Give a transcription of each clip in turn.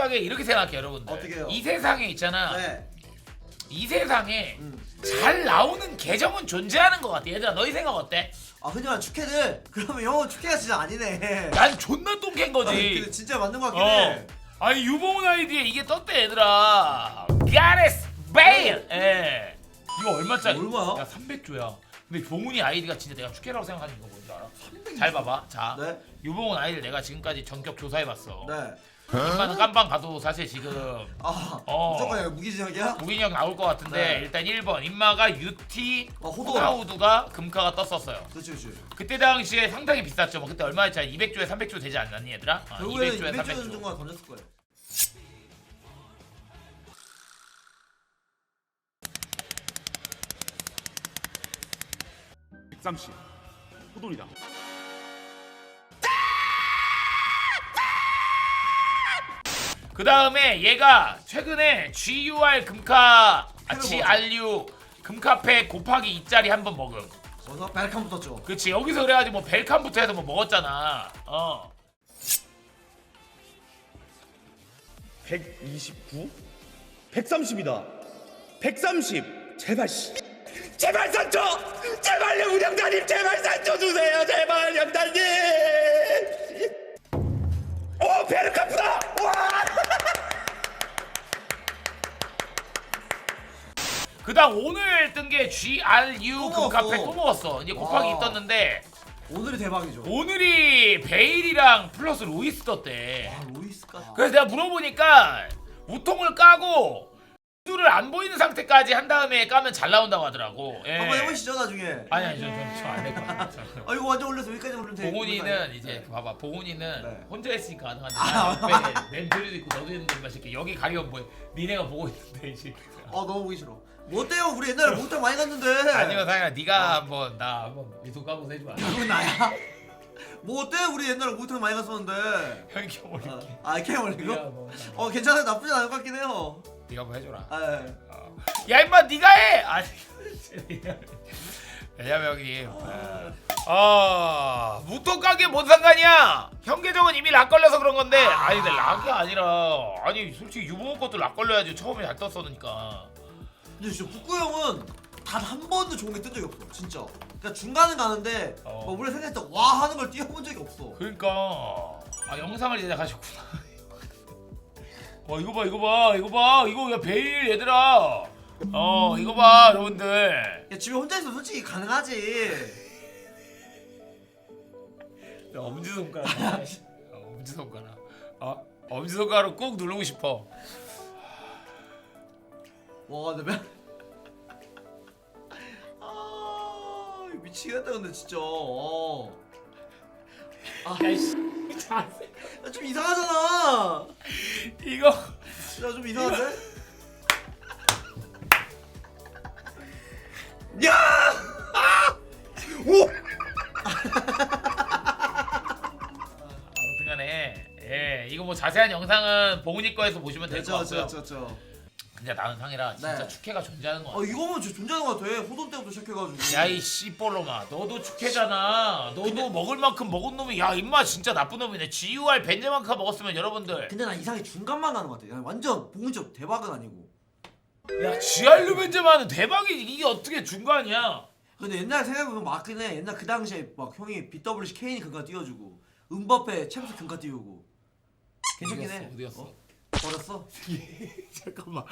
생각에 이렇게 생각해 여러분들. 어떻게요? 이 세상에 있잖아. 네. 이 세상에 음. 잘 나오는 계정은 존재하는 것 같아. 얘들아 너희 생각 어때? 아 흔히 말하는 축해들 그러면 형은 축해가 진짜 아니네. 난 존나 똥캔 거지. 근데 진짜 맞는 것 같긴 어. 해. 아니 유봉훈 아이디에 이게 떴대 얘들아. 가레스 베일. 예. 이거 얼마짜리? 얼마야? 야 300조야. 근데 봉훈이 아이디가 진짜 내가 축해라고 생각하는 이거 뭔지 알아? 잘 봐봐. 자, 네. 유봉훈 아이디를 내가 지금까지 전격 조사해봤어. 네. 웬만한 깜빵 가도 사실 지금 아 어. 무조건 여기 무기징역이야? 무기형 나올 것 같은데 네. 일단 1번 인마가 UT 어, 호두. 호나우두가 금카가 떴었어요. 그렇지 그렇지. 그때 당시에 상당히 비쌌죠. 뭐 그때 얼마였잖아. 200조에 300조 되지 않았니 얘들아? 어, 결국에는 200조에 200조 300조. 정도가 던졌을 거예요. 백삼씨 호돈이다. 그 다음에 얘가 최근에 GUR 금카 아, 패를 GRU 금카페 곱하기 2짜리 한 번 먹음. 거기서 벨캄 붙었죠. 그치 여기서 그래가지고 뭐 벨칸부터 해서 뭐 먹었잖아. 어. 129? 130이다. 130. 제발 씨. 제발 산초. 제발요 우리 형사님 제발 산초 주세요. 제발 형사 오늘 뜬 게 GRU 또 금카페 먹었어. 또 먹었어. 이제 곱하기 와. 2 떴는데 오늘이 대박이죠. 오늘이 베일이랑 플러스 로이스 떴대. 아 로이스까지. 그래서 내가 물어보니까 우통을 까고 두를 안 보이는 상태까지 한 다음에 까면 잘 나온다고 하더라고. 예. 한번 해보시죠 나중에. 아니 아니 저저안될것 같아. 아 이거 완전 올려서 여기까지 올리면 돼. 봉훈이는 이제 봐봐 봉훈이는 네. 혼자 했으니까 가능한데 아. 나 옆에 멘토리도 있고 너도 있는데 이 새끼 여기 가리면 뭐해 니네가 보고 있는데 이제 아 너무 보기 싫어. 뭐 어때요? 우리 옛날에 목욕탕 많이 갔는데. 아니면 상현아 네가 한번 나 한번 미소 까고 안 돼? 그건 나야? 뭐 어때? 우리 옛날에 목욕탕 많이 갔었는데. 형이 형 올릴게 아 이렇게 올리고? 한번 어 괜찮아요. 나쁘지 않을 것 같긴 해요. 네가 한번 해줘라 아 예. 어. 야 임마 네가 해! 아니 왜냐면 형님 아 무통 가게 뭔 상관이야 형 계정은 이미 락 걸려서 그런 건데 아니 근데 락이 아니라 아니 솔직히 유봉호 것도 락 걸려야지 처음에 잘 떴었으니까 근데 진짜 북구 형은 단 한 번도 좋은 게 뜬 적이 없어. 진짜. 그러니까 중간은 가는데 어. 뭐 우리 생각했을 때와 하는 걸 띄워본 적이 없어. 그러니까 아 영상을 제작하셨구나 와 이거 봐 이거 봐 이거 봐 이거 야 베일 얘들아 어 이거 봐 여러분들 야 집에 혼자 있으면 솔직히 가능하지. 야, 엄지손가락 어, 엄지손가락 어? 엄지손가락 꾹 누르고 싶어 와 근데 매... 아 미치겠다 근데 진짜. 어. 야이씨 자세 야, 좀 이상하잖아. 이거 야 좀 이상한데? 아무튼간에 예 이거 뭐 자세한 영상은 봉은이 거에서 보시면 될 것 그렇죠 같고요 그렇죠 그렇죠. 근데 나는 상이라 진짜 네. 축해가 존재하는 거 아 같아 이거면 진짜 존재하는 것 같아. 호돈 때부터 시작해가지고. 야이 씨볼로마 너도 축해잖아 너도 먹을 만큼 먹은 놈이 야 임마 진짜 나쁜 놈이네 GUR 벤제만큼 먹었으면 여러분들 근데 나 이상하게 중간만 가는 것 같아. 야, 완전 봉은적 대박은 아니고. 야 GRU 벤제만은 대박이지 이게 어떻게 중간이야 근데 옛날 생각해보면 맞긴 해. 옛날 그 당시에 막 형이 BWC 케인이 금가 띄워주고 은바페 챔스 금가 띄우고. 괜찮긴 해. 어디였어? 어? 버렸어? 잠깐만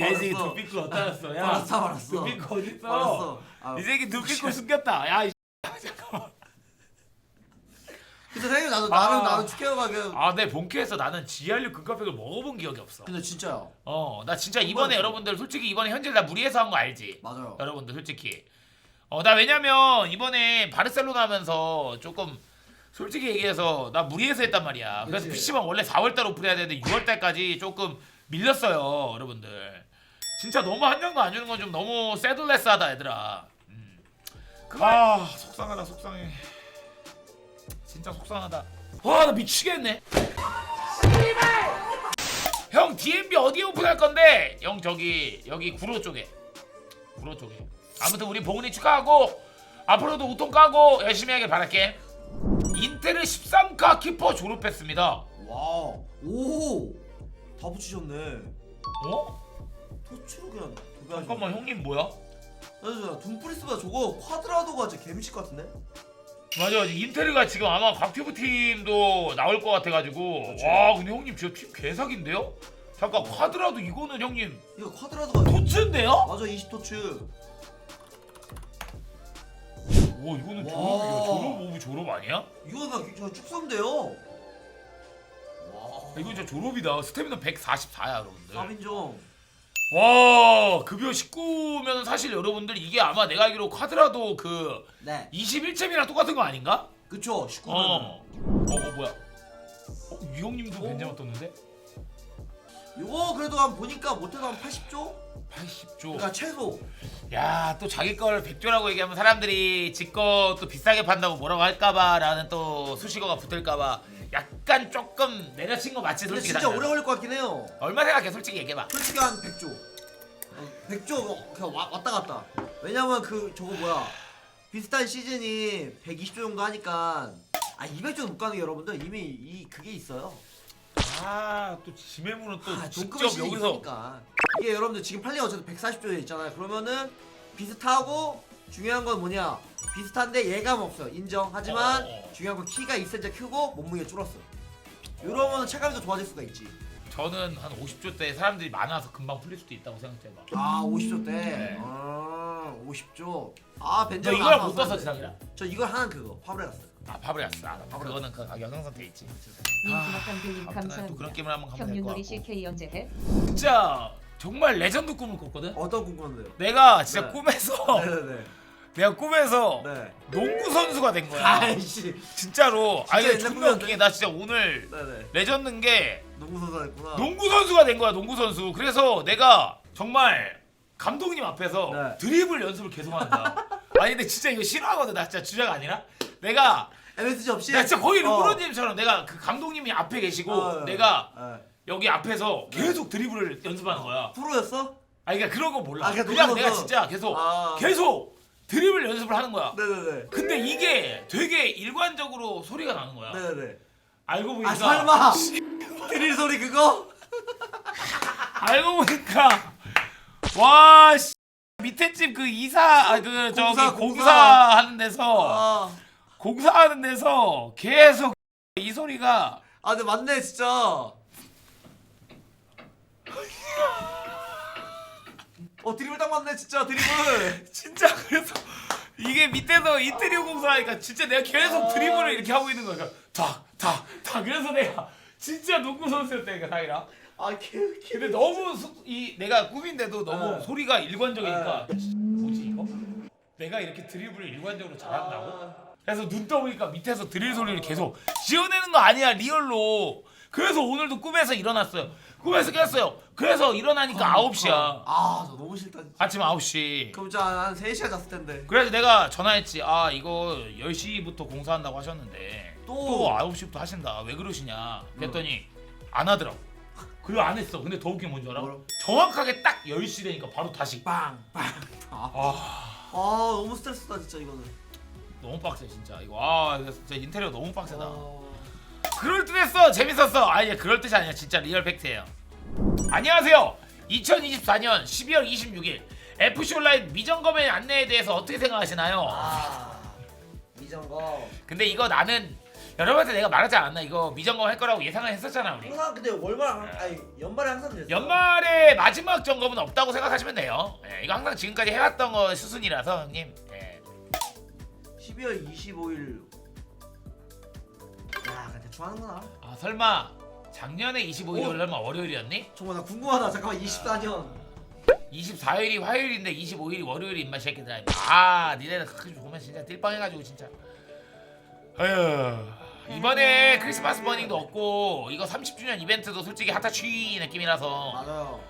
얘얘 새끼 버렸어. 두피클 어디다 놨어 야 버렸어 버렸어. 두피클 어딨어 버렸어. 아, 이 새끼 두피클 숨겼다 야 이- 근데 생각해 나도 아. 나는 나는 축해가게. 아, 내 본캐에서 나는 GRU 금카팩을 먹어본 기억이 없어. 근데 진짜야. 어, 나 진짜 이번에 여러분들 솔직히 이번에 현질 나 무리해서 한 거 알지? 맞아요. 여러분들 솔직히. 어, 나 왜냐면 이번에 바르셀로나 하면서 조금 솔직히 얘기해서 나 무리해서 했단 말이야. 그래서 그치. PC방 원래 4월달 오픈해야 되는데 6월달까지 조금 밀렸어요, 여러분들. 진짜 너무 한 장도 안 주는 건 좀 너무 새들레스하다 얘들아. 음. 아, 속상하다, 속상해. 진짜 속상하다. 와, 나 미치겠네. 형 DMB 어디에 오픈할 건데? 형 저기 여기 구로 쪽에. 구로 쪽에. 아무튼 우리 봉은이 축하하고 앞으로도 우통 까고 열심히 하길 바랄게. 인텔을 13카 키퍼 졸업했습니다. 와우. 오. 다 붙이셨네. 어? 토치로 그냥 도배하셨네. 잠깐만 형님 뭐야? 맞아, 둠프리스보다 저거 쿼드라도가 진짜 개미칠 것 같은데? 맞아 인테르가 지금 아마 곽튜브 팀도 나올 것 같아가지고 그치. 와 근데 형님 진짜 팀 개사기인데요? 잠깐 쿼드라도 이거는 형님 이거 쿼드라도가 토츠인데요? 맞아 20토츠. 와 이거는 와. 졸업이야 졸업 오브 졸업 아니야? 이거 나 저 축소인데요. 와. 이거 진짜 졸업이다 스태미나 144야 여러분들 3인정. 와 급여 19면 사실 여러분들 이게 아마 내가 알기로 쿼드라도 그 네. 21챔이랑 똑같은 거 아닌가? 그쵸 19면. 어. 어, 어 뭐야? 어, 이 형님도 어? 벤제마 떴는데? 이거 그래도 한 보니까 못해도 한 80조? 80조. 그러니까 최소. 야, 또 자기 걸 100조라고 얘기하면 사람들이 지거 또 비싸게 판다고 뭐라고 할까봐라는 또 수식어가 붙을까봐 약간 조금 내려친 거 맞지 근데 솔직히 진짜. 오래 걸릴 것 같긴 해요. 얼마 생각해 솔직히 얘기해봐. 솔직히 한 100조. 어, 100조 그냥 와, 왔다 갔다. 왜냐면 그 저거 뭐야 비슷한 시즌이 120조 정도 하니까 아 200조 못 가는 게 여러분들 이미 이 그게 있어요. 아, 또 지매물은 또 아, 직접 시즌이 여기서 있으니까. 이게 여러분들 지금 팔리가 어쨌든 140조에 있잖아요. 그러면은 비슷하고 중요한 건 뭐냐? 비슷한데 예감 없어. 인정. 하지만 어. 중요한 건 키가 2cm 크고 몸무게 줄었어. 이러면 체감이 더 좋아질 수가 있지. 저는 한 50조 때 사람들이 많아서 금방 풀릴 수도 있다고 생각해봐. 아 50조 때. 네. 아 50조. 아 너 벤자민 이걸 안못 떴어. 지상이랑? 저 이걸 하나 그거 파브레 갔어요. 아, 파브레아스. 아, 그거는 그 가격 항상 돼 있지. 민트막한 빌림 아무튼 또 그런 감사합니다. 게임을 한번 가면 될것 형윤놀이 같고. CK 언제 해? 진짜 정말 레전드 꿈을 꿨거든. 어떤 궁금한데요? 내가 진짜 네. 꿈에서 네네네. 내가 꿈에서 네. 농구 선수가 된 거야. 아이씨. 진짜로. 아니 옛날 존나 꿈이었는데? 웃기게 나 진짜 오늘 네네. 레전드인 게 농구 선수 했구나. 농구 선수가 된 거야 농구 선수. 그래서 내가 정말 감독님 앞에서 네. 드리블 연습을 계속 한다. 아니 근데 진짜 이거 싫어하거든. 나 진짜 주제가 아니라 내가 MSG 없이. 나 진짜 거의 어. 르브론님처럼 내가 그 감독님이 앞에 계시고 어, 내가 네. 여기 앞에서 계속 드리블을 연습하는 거야. 프로였어? 아니 그러니까 그런 거 몰라. 아, 그냥 그냥 내가. 진짜 계속 아. 계속 드리블 연습을 하는 거야. 네네네. 근데 이게 되게 일관적으로 소리가 나는 거야. 네네네. 알고 보니까 아 설마 드릴 소리 그거? 알고 보니까 와 씨, 밑에 집 그 이사 아, 그 저기 공사, 공사, 공사. 하는 데서 아, 공사하는 데서 계속 이 소리가 아 근데 맞네 진짜. 어 드리블 딱 맞네 진짜 드리블. 진짜 그래서 이게 밑에서 인테리어 공사하니까 진짜 내가 계속 아. 드리블을 이렇게 하고 있는 거야. 탁탁탁 그래서 내가 진짜 농구 선수였다니까 사이라. 아개 근데 너무 소, 이 내가 꿈인데도 너무 네. 소리가 일관적이니까 뭐지 이거? 내가 이렇게 드리블을 일관적으로 잘한다고? 아. 그래서 눈 떠보니까 밑에서 드릴 소리를 계속 지어내는 거 아니야 리얼로 그래서 오늘도 꿈에서 일어났어요 꿈에서 깼어요 그래서 일어나니까 9시야 아 저 너무 싫다 진짜. 아침 9시 그럼 진짜 한 3시간 잤을 텐데. 그래서 내가 전화했지 아 이거 10시부터 공사한다고 하셨는데 또? 또 9시부터 하신다 왜 그러시냐 그랬더니 안 하더라고 그리고 안 했어 근데 더 웃긴 뭔지 알아? 뭐라고? 정확하게 딱 10시 되니까 바로 다시 빵 빵. 아, 아 아 너무 스트레스다 진짜 이거는. 너무 빡세 진짜 이거 아 이거 진짜 인테리어 너무 빡세다 아, 그럴듯했어 재밌었어 아니 그럴듯이 아니야 진짜 리얼 팩트예요 안녕하세요 2024년 12월 26일 FC 온라인 미정검의 안내에 대해서 어떻게 생각하시나요? 아 미정거. 근데 이거 나는 여러분한테 내가 말하지 않았나 이거 미정검 할 거라고 예상을 했었잖아 우리 항상 근데 월말 항- 아니 연말에 항상 됐어. 연말에 마지막 점검은 없다고 생각하시면 돼요 예, 이거 항상 지금까지 해왔던 거 수순이라서 형님 예. 12월 25일. 야, 근데 대충 하는구나. 아 설마 작년에 25일이 오. 설마 월요일이었니? 정말 나 궁금하다. 잠깐만 24년. 24일이 화요일인데 25일이 월요일이 임마 새끼들아 아 니네들 가끔 보면 진짜 띨빵 해가지고 진짜 아휴 이번에 크리스마스 버닝도 없고 이거 30주년 이벤트도 솔직히 핫타취 느낌이라서 맞아요.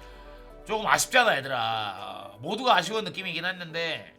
조금 아쉽잖아 얘들아 모두가 아쉬운 느낌이긴 했는데